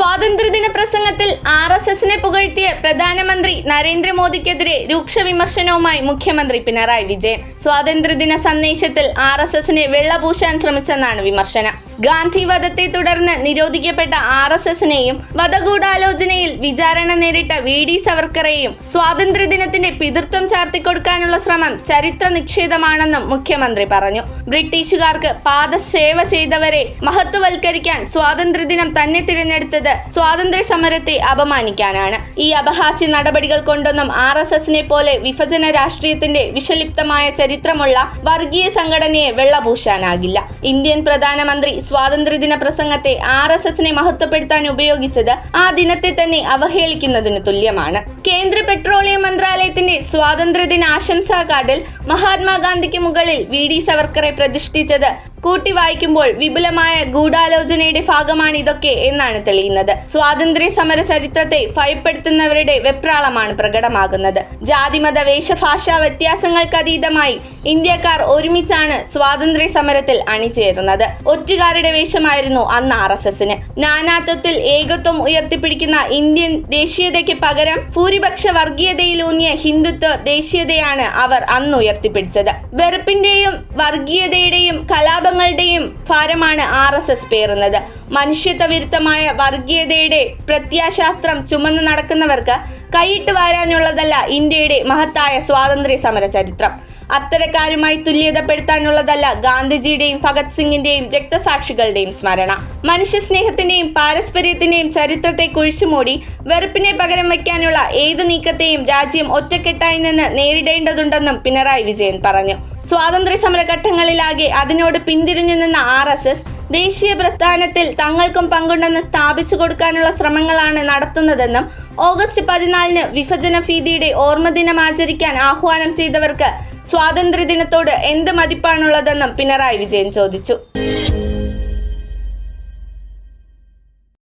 സ്വാതന്ത്ര്യദിന പ്രസംഗത്തിൽ R S എസിനെ പുകഴ്ത്തിയ പ്രധാനമന്ത്രി നരേന്ദ്രമോദിക്കെതിരെ രൂക്ഷ വിമർശനവുമായി മുഖ്യമന്ത്രി പിണറായി വിജയൻ. സ്വാതന്ത്ര്യദിന സന്ദേശത്തിൽ ആർ എസ് എസിനെ വെള്ളപൂശാൻ ശ്രമിച്ചെന്നാണ് വിമർശനം. ഗാന്ധി വധത്തെ തുടർന്ന് നിരോധിക്കപ്പെട്ട ആർ എസ് എസിനെയും വധഗൂഢാലോചനയിൽ വിചാരണ നേരിട്ട വി ഡി സവർക്കറെയും സ്വാതന്ത്ര്യദിനത്തിന്റെ പിതൃത്വം ചാർത്തിക്കൊടുക്കാനുള്ള ശ്രമം ചരിത്ര നിക്ഷേപമാണെന്നും മുഖ്യമന്ത്രി പറഞ്ഞു. ബ്രിട്ടീഷുകാർക്ക് പാദസേവ ചെയ്തവരെ മഹത്വവൽക്കരിക്കാൻ സ്വാതന്ത്ര്യദിനം തന്നെ തിരഞ്ഞെടുത്തത് സ്വാതന്ത്ര്യ സമരത്തെ അപമാനിക്കാനാണ്. ഈ അപഹാസ്യ നടപടികൾ കൊണ്ടൊന്നും ആർ എസ് എസിനെ പോലെ വിഭജന രാഷ്ട്രീയത്തിന്റെ വിഷലിപ്തമായ ചരിത്രമുള്ള വർഗീയ സംഘടനയെ വെള്ളപൂശാനാകില്ല. ഇന്ത്യൻ പ്രധാനമന്ത്രി സ്വാതന്ത്ര്യദിന പ്രസംഗത്തെ ആർ എസ് എസിനെ മഹത്വപ്പെടുത്താൻ ഉപയോഗിച്ചത് ആ ദിനത്തെ തന്നെ അവഹേളിക്കുന്നതിന് തുല്യമാണ്. കേന്ദ്ര പെട്രോളിയം മന്ത്രാലയത്തിന്റെ സ്വാതന്ത്ര്യദിന ആശംസാ കാർഡിൽ മഹാത്മാഗാന്ധിക്ക് മുകളിൽ വി ഡി സവർക്കറെ പ്രതിഷ്ഠിച്ചത് കൂട്ടി വായിക്കുമ്പോൾ വിപുലമായ ഗൂഢാലോചനയുടെ ഭാഗമാണ് ഇതൊക്കെ എന്നാണ് തെളിയുന്നത്. സ്വാതന്ത്ര്യ സമര ചരിത്രത്തെ ഭയപ്പെടുത്തുന്നവരുടെ വെപ്രാളമാണ് പ്രകടമാകുന്നത്. ജാതിമത വേഷഭാഷാ വ്യത്യാസങ്ങൾക്കതീതമായി ഇന്ത്യക്കാർ ഒരുമിച്ചാണ് സ്വാതന്ത്ര്യ സമരത്തിൽ അണിചേരുന്നത് ഒറ്റുകാരുടെ വേഷമായിരുന്നു അന്ന് ആർ എസ് എസിന്. നാനാത്വത്തിൽ ഏകത്വം ഉയർത്തിപ്പിടിക്കുന്ന ഇന്ത്യൻ ദേശീയതയ്ക്ക് പകരം ഭൂരിപക്ഷ വർഗീയതയിലൂന്നിയ ഹിന്ദുത്വ ദേശീയതയാണ് അവർ അന്ന് ഉയർത്തിപ്പിടിച്ചത്. വെറുപ്പിന്റെയും വർഗീയതയുടെയും കലാപങ്ങളുടെയും ഭാരമാണ് ആർ എസ് എസ് പേറുന്നത്. മനുഷ്യത്വ വിരുദ്ധമായ വർഗീയതയുടെ പ്രത്യാശാസ്ത്രം ചുമന്നു നടക്കുന്നവർക്ക് കൈയിട്ട് വാരാനുള്ളതല്ല ഇന്ത്യയുടെ മഹത്തായ സ്വാതന്ത്ര്യ സമര ചരിത്രം. അത്തരക്കാരുമായി തുല്യതപ്പെടുത്താനുള്ളതല്ല ഗാന്ധിജിയുടെയും ഭഗത് സിംഗിന്റെയും രക്തസാക്ഷികളുടെയും സ്മരണ. മനുഷ്യസ്നേഹത്തിന്റെയും പാരസ്പര്യത്തിന്റെയും ചരിത്രത്തെ കുഴിച്ചുമൂടി വെറുപ്പിനെ പകരം വയ്ക്കാനുള്ള ഏതു നീക്കത്തെയും രാജ്യം ഒറ്റക്കെട്ടായി നിന്ന് നേരിടേണ്ടതുണ്ടെന്നും പിണറായി വിജയൻ പറഞ്ഞു. സ്വാതന്ത്ര്യ സമര ഘട്ടങ്ങളിലാകെ അതിനോട് പിന്തിരിഞ്ഞു നിന്ന ആർ എസ് എസ് ദേശീയ പ്രസ്ഥാനത്തിൽ തങ്ങൾക്കും പങ്കുണ്ടെന്ന് സ്ഥാപിച്ചു കൊടുക്കാനുള്ള ശ്രമങ്ങളാണ് നടത്തുന്നതെന്നും ഓഗസ്റ്റ് പതിനാലിന് വിഭജന ഭീതിയുടെ ഓർമ്മദിനം ആചരിക്കാൻ ആഹ്വാനം ചെയ്തവർക്ക് സ്വാതന്ത്ര്യദിനത്തോട് എന്ത് മതിപ്പാണുള്ളതെന്നും പിണറായി വിജയൻ ചോദിച്ചു.